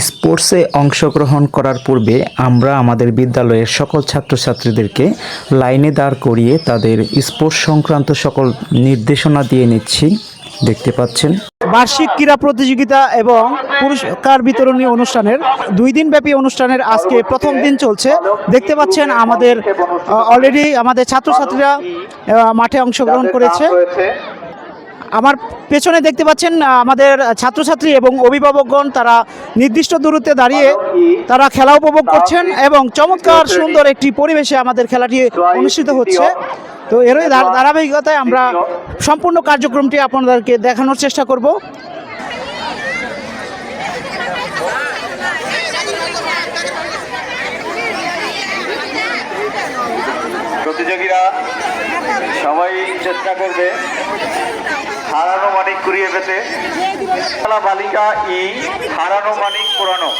স্পোর্টসে অংশগ্রহণ করার পূর্বে আমরা আমাদের বিদ্যালয়ের সকল ছাত্রছাত্রীদেরকে লাইনে দাঁড় করিয়ে তাদের স্পোর্টস সংক্রান্ত সকল নির্দেশনা দিয়ে নিচ্ছি। দেখতে পাচ্ছেন। বার্ষিক ক্রীড়া প্রতিযোগিতা এবং পুরস্কার বিতরণী অনুষ্ঠানের দুই দিন ব্যাপী অনুষ্ঠানের আজকে প্রথম দিন চলছে। দেখতে পাচ্ছেন আমাদের অলরেডি আমাদের ছাত্রছাত্রীরা মাঠে অংশগ্রহণ করেছে। আমার পেছনে দেখতে পাচ্ছেন আমাদের ছাত্রছাত্রী এবং অভিভাবকগণ, তারা নির্দিষ্ট দূরত্বে দাঁড়িয়ে তারা খেলা উপভোগ করছেন এবং চমৎকার সুন্দর একটি পরিবেশে আমাদের খেলাটি অনুষ্ঠিত হচ্ছে। তো ধারা- ধারাবাহিকতায় আমরা সম্পূর্ণ কার্যক্রমটি আপনাদেরকে দেখানোর চেষ্টা করব। প্রতিযোগীরা সবাই চেষ্টা করবে। হারানো মানিক কুড়িয়ে পেতে বালিকা ই হারানো মানিক পুরানো।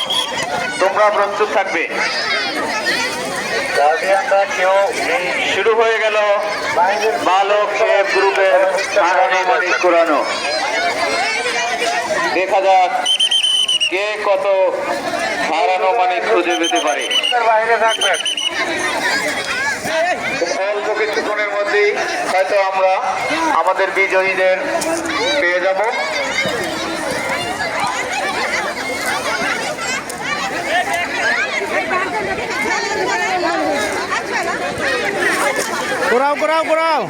তোমরা প্রস্তুত থাকবে। শুরু হয়ে গেল। বালক গ্রুপের হারানো মানিক পুরানো। দেখা যাক কে কত হারানো মানিক খুঁজে পেতে পারে। বাইরে অল্প কিছুক্ষণের মধ্যেই হয়তো আমরা আমাদের বিজয়ীদের পেয়ে যাব। ঘোরাও ঘোরাও ঘোরাও।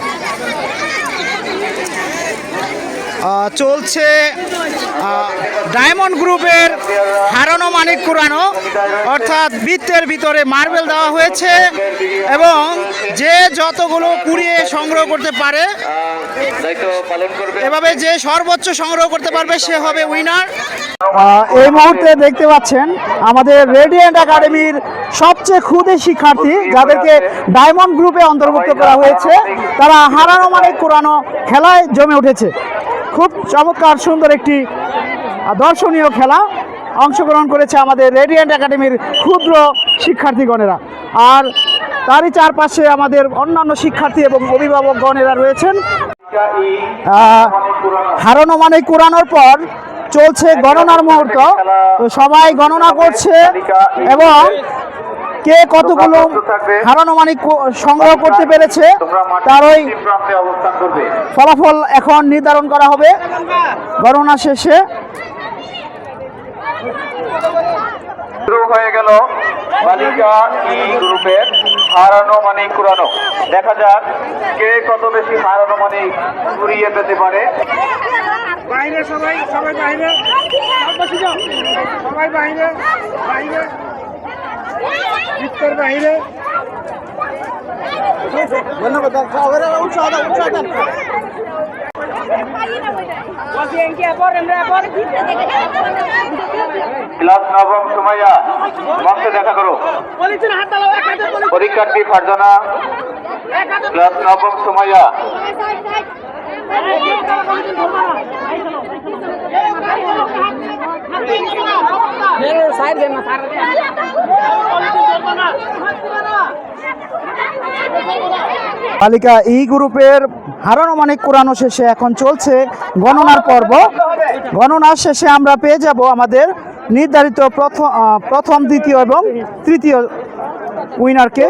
চলছে ডায়মন্ড গ্রুপের হারানো মানিক কুরানো অর্থাৎ বৃত্তের ভিতরে মার্বেল দেওয়া হয়েছে এবং যে যতগুলো কুড়িয়ে সংগ্রহ করতে পারে, এভাবে যে সর্বোচ্চ সংগ্রহ করতে পারবে সে হবে উইনার এই মুহূর্তে দেখতে পাচ্ছেন আমাদের রেডিয়েন্ট একাডেমির সবচেয়ে ক্ষুদে শিক্ষার্থী, যাদেরকে ডায়মন্ড গ্রুপে অন্তর্ভুক্ত করা হয়েছে। তারা হারানো মানে কোরআনো খেলায় জমে উঠেছে। খুব চমৎকার, সুন্দর একটি দর্শনীয় খেলা অংশগ্রহণ করেছে আমাদের রেডিয়েন্ট একাডেমির ক্ষুদ্র শিক্ষার্থীগণেরা। আর তারই চারপাশে আমাদের অন্যান্য শিক্ষার্থী এবং অভিভাবকগণেরা রয়েছেন। হারানো মানে কোরআনোর পর চলছে গণনার মুহূর্ত। তো সবাই গণনা করছে এবং কে কতগুলো হারানো মানে সংগ্রহ করতে পেরেছে তার ওই অবস্থান করবে। ফলাফল এখন নির্ধারণ করা হবে। গণনা শেষে। শুরু হয়ে গেল বালিকা ই গ্রুপের হারানো মানে কুরানো দেখা যাক কে কত বেশি হারানো মানে কুড়িয়ে পেতে পারে। বাইরে সবাই সবাই বাইরে সবাই বাইরে বাইরে ভিতর বাইরে ক্লাস নবম সুমাইয়া মঞ্চে দেখা করো পরীক্ষার্থী ফারজানা ক্লাস নবম সুমাইয়া বালিকা ই গ্রুপের হারানো মানে কোরআনো শেষে এখন চলছে গণনার পর্ব। গণনার শেষে আমরা পেয়ে যাব আমাদের নির্ধারিত প্রথম প্রথম, দ্বিতীয় এবং তৃতীয় উইনারকে